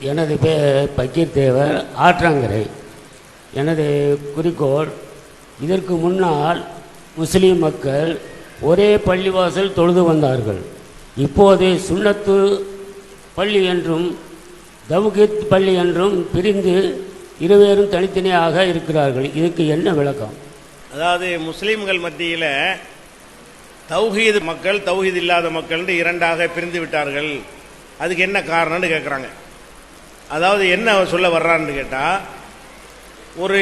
எனது பேர் பக்கீர் தேவர் ஆற்றங்கரை. எனது குறிக்கோள் இதற்கு முன்னால் முஸ்லீம் மக்கள் ஒரே பள்ளிவாசல் தொழுது வந்தார்கள். இப்போது சுண்ணத்து பள்ளி என்றும் தவுகித் பள்ளி என்றும் பிரிந்து இருவேரும் தனித்தனியாக இருக்கிறார்கள். இதுக்கு என்ன விளக்கம்? அதாவது முஸ்லீம்கள் மத்தியில் தௌஹீது மக்கள் தௌஹீத் இல்லாத மக்கள் இரண்டாக பிரிந்து விட்டார்கள். அதுக்கு என்ன காரணம்னு கேட்குறாங்க அதாவது என்ன சொல்ல வர்றான்னு கேட்டால் ஒரு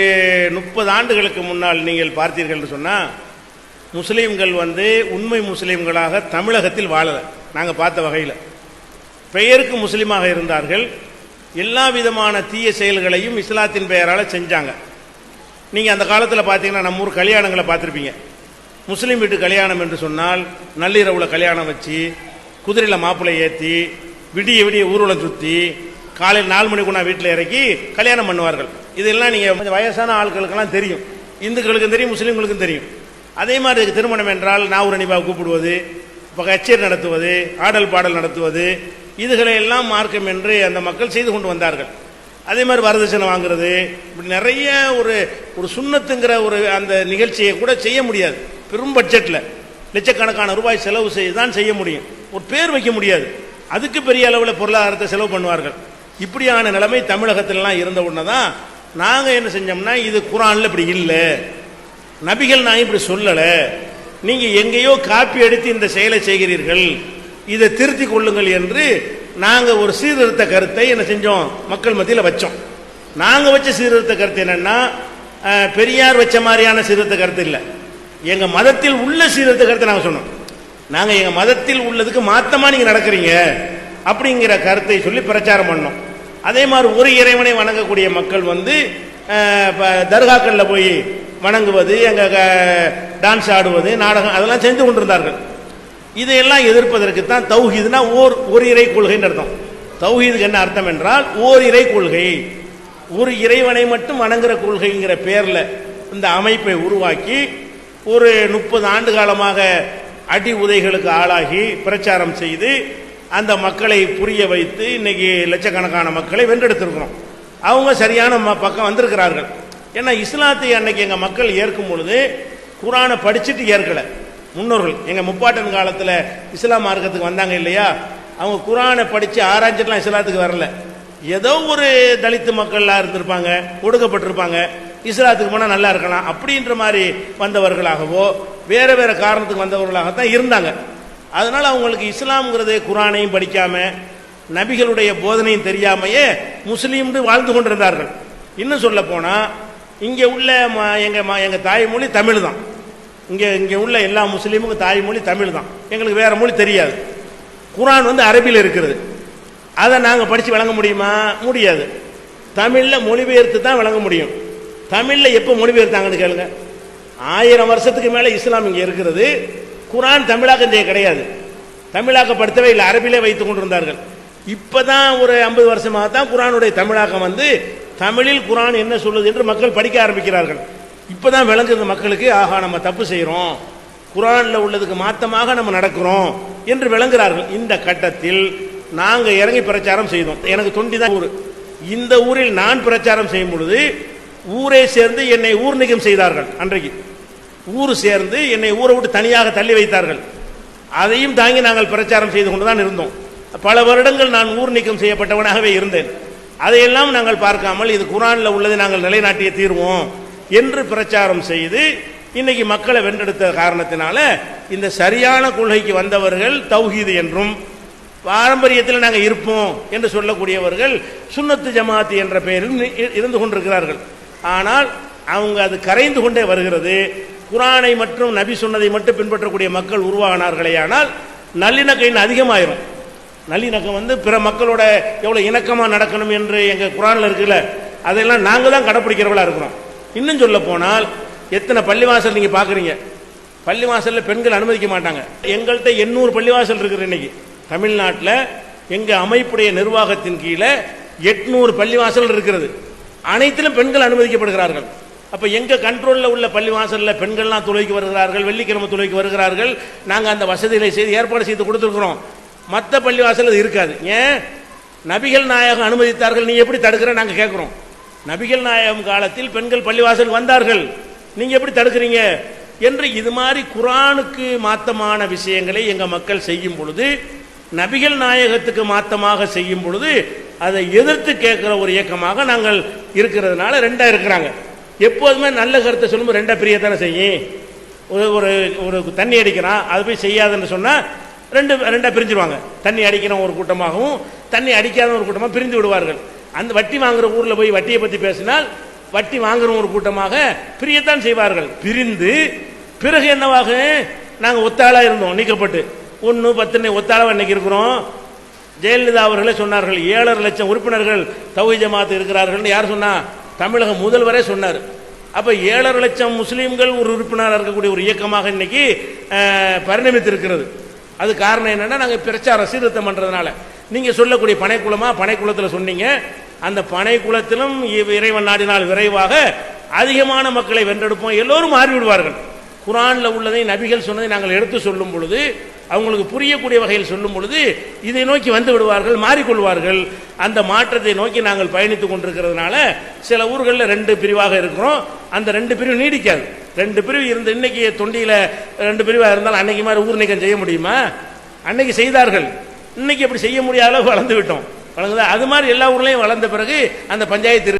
முப்பது ஆண்டுகளுக்கு முன்னால் நீங்கள் பார்த்தீர்கள் சொன்னால் முஸ்லீம்கள் வந்து உண்மை முஸ்லீம்களாக தமிழகத்தில் வாழலை. நாங்கள் பார்த்த வகையில். பெயருக்கு முஸ்லீமாக இருந்தார்கள். எல்லா விதமான தீய செயல்களையும் இஸ்லாத்தின் பெயரால் செஞ்சாங்க. நீங்கள் அந்த காலத்தில் பார்த்தீங்கன்னா நம்ம ஊர் கல்யாணங்களை பார்த்துருப்பீங்க. முஸ்லீம் வீட்டு கல்யாணம் என்று சொன்னால் நள்ளிரவில் கல்யாணம் வச்சு குதிரையில் மாப்பிள்ளை ஏற்றி விடிய விடிய ஊர்வலம் சுற்றி காலையில் நாலு மணிக்கு நான் வீட்டில் இறக்கி கல்யாணம் பண்ணுவார்கள். இதெல்லாம் நீங்கள் வயசான ஆட்களுக்கெல்லாம் தெரியும். இந்துக்களுக்கும் தெரியும் முஸ்லீம்களுக்கும் தெரியும். அதே மாதிரி இதுக்கு திருமணம் என்றால் நாவூர் அணிபாவை கூப்பிடுவது இப்போ கச்சேரி நடத்துவது ஆடல் பாடல் நடத்துவது இதுகளை எல்லாம் மார்க்கம் என்று அந்த மக்கள் செய்து கொண்டு வந்தார்கள். அதே மாதிரி வரதட்சணை வாங்குறது இப்படி நிறைய ஒரு ஒரு சுண்ணத்துங்கிற ஒரு அந்த நிகழ்ச்சியை கூட செய்ய முடியாது. பெரும் பட்ஜெட்டில் லட்சக்கணக்கான ரூபாய் செலவு செய்து தான் செய்ய முடியும். ஒரு பேர் வைக்க முடியாது. அதுக்கு பெரிய அளவில் பொருளாதாரத்தை செலவு பண்ணுவார்கள். இப்படியான நிலைமை தமிழகத்திலலாம் இருந்த உடனே தான் நாங்கள் என்ன செஞ்சோம்னா இது குரானில் இப்படி இல்லை. நபிகள் நான் இப்படி சொல்லலை. நீங்கள் எங்கேயோ காப்பி எடுத்து இந்த செயலை செய்கிறீர்கள். இதை திருத்திக் கொள்ளுங்கள் என்று நாங்கள் ஒரு சீர்திருத்த கருத்தை என்ன செஞ்சோம்? மக்கள் மத்தியில் வச்சோம். நாங்கள் வச்ச சீர்திருத்த கருத்து என்னென்னா பெரியார் வச்ச மாதிரியான சீர்திருத்த கருத்து இல்லை. எங்கள் மதத்தில் உள்ள சீர்திருத்த கருத்தை நாங்கள் சொன்னோம். நாங்கள் எங்கள் மதத்தில் உள்ளதுக்கு மாத்தமாக நீங்கள் நடக்கிறீங்க அப்படிங்கிற கருத்தை சொல்லி பிரச்சாரம் பண்ணோம். அதே மாதிரி ஒரு இறைவனை வணங்கக்கூடிய மக்கள் வந்து தர்காக்களில் போய் வணங்குவது எங்கள் டான்ஸ் ஆடுவது நாடகம் அதெல்லாம் செஞ்சு கொண்டிருந்தார்கள். இதையெல்லாம் எதிர்ப்பதற்கு தான் தௌஹீதுனா ஓர் ஒரு இறை கொள்கைன்னு அர்த்தம். தௌஹீதுக்கு என்ன அர்த்தம் என்றால் ஓர் இறை கொள்கை. ஒரு இறைவனை மட்டும் வணங்குற கொள்கைங்கிற பேரில் இந்த அமைப்பை உருவாக்கி ஒரு முப்பது ஆண்டு காலமாக அடி உதைகளுக்கு ஆளாகி பிரச்சாரம் செய்து அந்த மக்களை புரிய வைத்து இன்னைக்கு லட்சக்கணக்கான மக்களை வென்றெடுத்திருக்கிறோம். அவங்க சரியான ம- பக்கம் வந்திருக்கிறார்கள். ஏன்னா இஸ்லாத்தை அன்னைக்கு எங்கள் மக்கள் ஏற்கும் பொழுது குரானை படிச்சுட்டு ஏற்கலை. முன்னோர்கள் எங்கள் முப்பாட்டன் காலத்தில் இஸ்லாம் மார்க்கத்துக்கு வந்தாங்க இல்லையா? அவங்க குரானை படித்து ஆராய்ச்சிட்டுலாம் இஸ்லாத்துக்கு வரல. ஏதோ ஒரு தலித்து மக்கள்லாம் இருந்திருப்பாங்க ஒடுக்கப்பட்டிருப்பாங்க. இஸ்லாத்துக்கு போனால் நல்லா இருக்கலாம். அப்படின்ற மாதிரி வந்தவர்களாகவோ வேறு வேறு காரணத்துக்கு வந்தவர்களாகத்தான் இருந்தாங்க. அதனால் அவங்களுக்கு இஸ்லாம்ங்கிறது குரானையும் படிக்காம நபிகளுடைய போதனையும் தெரியாமையே முஸ்லீம்னு வாழ்ந்து கொண்டிருந்தார்கள். இன்னும் சொல்ல போனால் இங்கே உள்ள ம- எங்கள் தாய்மொழி தமிழ் தான் இங்கே இங்கே உள்ள எல்லா முஸ்லீமுக்கும் தாய்மொழி தமிழ் தான் எங்களுக்கு வேறு மொழி தெரியாது. குரான் வந்து அரபியில் இருக்கிறது. அதை நாங்கள் படித்து விளங்க முடியுமா? முடியாது. தமிழில் மொழிபெயர்த்து தான் விளங்க முடியும். தமிழில் எப்போ மொழிபெயர்த்தாங்கன்னு கேளுங்க. ஆயிரம் வருஷத்துக்கு மேலே இஸ்லாம் இங்கே இருக்கிறது. குரான் தமிழாக்கம் செய்ய கிடையாது. தமிழாக்கப்படுத்தவே இல்லை. அரபிலே வைத்துக் கொண்டிருந்தார்கள். இப்பதான் ஒரு ஐம்பது வருஷமாக தான் குரானுடைய தமிழாக்கம் வந்து தமிழில் குரான் என்ன சொல்லுது என்று மக்கள் படிக்க ஆரம்பிக்கிறார்கள். இப்பதான் விளங்குது மக்களுக்கு ஆஹா நம்ம தப்பு செய்கிறோம் குரானில் உள்ளதுக்கு மாத்தமாக நம்ம நடக்கிறோம் என்று விளங்குகிறார்கள். இந்த கட்டத்தில் நாங்கள் இறங்கி பிரச்சாரம் செய்தோம். எனக்கு தொண்டி தான் ஊர். இந்த ஊரில் நான் பிரச்சாரம் செய்யும் பொழுது ஊரே சேர்ந்து என்னை ஊர் நீக்கம் செய்தார்கள் அன்றைக்கு. ஊர் சேர்ந்து என்னை ஊரை விட்டு தனியாக தள்ளி வைத்தார்கள். அதையும் தாங்கி நாங்கள் பிரச்சாரம் செய்து கொண்டுதான் இருந்தோம். பல வருடங்கள் நான் ஊர் நீக்கம் செய்யப்பட்டவனாகவே இருந்தேன். அதையெல்லாம் நாங்கள் பார்க்காமல் இது குரானில் உள்ளதை நாங்கள் நிலைநாட்டிய தீர்வோம் என்று பிரச்சாரம் செய்து இன்னைக்கு மக்களை வென்றெடுத்த காரணத்தினால இந்த சரியான கொள்கைக்கு வந்தவர்கள் தௌஹீது என்றும் பாரம்பரியத்தில் நாங்கள் இருப்போம் என்று சொல்லக்கூடியவர்கள் சுன்னத்து ஜமாத்து என்ற பெயரில் இ- இருந்து கொண்டிருக்கிறார்கள். ஆனால் அவங்க அது கரைந்து கொண்டே வருகிறது. குரானை மற்றும் நபி சொன்னதை மட்டும் பின்பற்றக்கூடிய மக்கள் உருவாகினார்களேயானால் நல்லிணக்கம் இன்னும் அதிகமாயிரும். நல்லிணக்கம் வந்து பிற மக்களோட எவ்வளோ இணக்கமாக நடக்கணும் என்று எங்கள் குரானில் இருக்குல்ல அதெல்லாம் நாங்கள் தான் கடைப்பிடிக்கிறவளா இருக்கிறோம். இன்னும் சொல்ல போனால் எத்தனை பள்ளிவாசல் நீங்கள் பார்க்குறீங்க பள்ளிவாசல்ல பெண்கள் அனுமதிக்க மாட்டாங்க. எங்கள்கிட்ட எண்ணூறு பள்ளிவாசல் இருக்கிற இன்னைக்கு. தமிழ்நாட்டில் எங்க அமைப்புடைய நிர்வாகத்தின் கீழே எட்நூறு பள்ளிவாசல் இருக்கிறது. அனைத்திலும் பெண்கள் அனுமதிக்கப்படுகிறார்கள். அப்போ எங்கள் கண்ட்ரோலில் உள்ள பள்ளிவாசல்ல பெண்கள்லாம் துளைக்கு வருகிறார்கள் வெள்ளிக்கிழமை துளைக்கு வருகிறார்கள் நாங்கள் அந்த வசதிகளை செய்து ஏற்பாடு செய்து கொடுத்துருக்குறோம். மற்ற பள்ளிவாசல் அது இருக்காது. ஏன்? நபிகள் நாயகம் அனுமதித்தார்கள் நீ எப்படி தடுக்கிற? நாங்கள் கேட்குறோம் நபிகள் நாயகம் காலத்தில் பெண்கள் பள்ளிவாசல் வந்தார்கள். நீங்கள் எப்படி தடுக்கிறீங்க? என்று இது மாதிரி குரானுக்கு மாத்தமான விஷயங்களை எங்கள் மக்கள் செய்யும் பொழுது நபிகள் நாயகத்துக்கு மாத்தமாக செய்யும் பொழுது அதை எதிர்த்து கேட்குற ஒரு இயக்கமாக நாங்கள் இருக்கிறதுனால ரெண்டாக இருக்கிறாங்க. எப்போதுமே நல்ல கருத்தை சொல்லும்போது ரெண்டா பிரியத்தானே செய்யும். ஒரு ஒரு ஒரு தண்ணி அடிக்கிறான் அது போய் செய்யாதுன்னு சொன்னால் ரெண்டு ரெண்டா பிரிஞ்சிருவாங்க. தண்ணி அடிக்கிற ஒரு கூட்டமாகவும் தண்ணி அடிக்காத ஒரு கூட்டமாக பிரிந்து விடுவார்கள். அந்த வட்டி வாங்குற ஊரில் போய் வட்டியை பற்றி பேசினால் வட்டி வாங்குற ஒரு கூட்டமாக பிரியத்தான் செய்வார்கள். பிரிந்து பிறகு என்னவாக? நாங்கள் ஒத்தாளாக இருந்தோம் நீக்கப்பட்டு. ஒன்று பத்துன்னு ஒத்தாளா இன்னைக்கு இருக்கிறோம். ஜெயலலிதா அவர்களே சொன்னார்கள் ஏழரை லட்சம் உறுப்பினர்கள் தௌஹி ஜமாத்து இருக்கிறார்கள் யார் சொன்னா? தமிழக முதல்வரே சொன்னார். அப்போ ஏழரை லட்சம் முஸ்லீம்கள் ஒரு உறுப்பினராக இருக்கக்கூடிய ஒரு இயக்கமாக இன்னைக்கு பரிணமித்திருக்கிறது. அது காரணம் என்னென்னா நாங்கள் பிரச்சாரம் சீர்திருத்தம் பண்ணுறதுனால நீங்கள் சொல்லக்கூடிய பனைக்குளமாக பனைக்குளத்தில் சொன்னீங்க. அந்த பனைக்குளத்திலும் இறைவன் நாடினால் விரைவாக அதிகமான மக்களை வென்றெடுப்போம். எல்லோரும் மாறிவிடுவார்கள். குரானில் உள்ளதை நபிகள் சொன்னதை நாங்கள் எடுத்து சொல்லும் பொழுது அவங்களுக்கு புரியக்கூடிய வகையில் சொல்லும் பொழுது இதை நோக்கி வந்து விடுவார்கள் மாறிக்கொள்வார்கள். அந்த மாற்றத்தை நோக்கி நாங்கள் பயணித்துக் கொண்டிருக்கிறதுனால சில ஊர்களில் ரெண்டு பிரிவாக இருக்கிறோம். அந்த ரெண்டு பிரிவு நீடிக்காது. ரெண்டு பிரிவு இருந்த இன்னைக்கு தொண்டியில் ரெண்டு பிரிவாக இருந்தாலும் அன்னைக்கு மாதிரி ஊர் நீக்கம் செய்ய முடியுமா? அன்னைக்கு செய்தார்கள். இன்னைக்கு அப்படி செய்ய முடியாத அளவு வளர்ந்து விட்டோம். வளர்ந்து அது மாதிரி எல்லா ஊர்லேயும் வளர்ந்த பிறகு அந்த பஞ்சாயத்து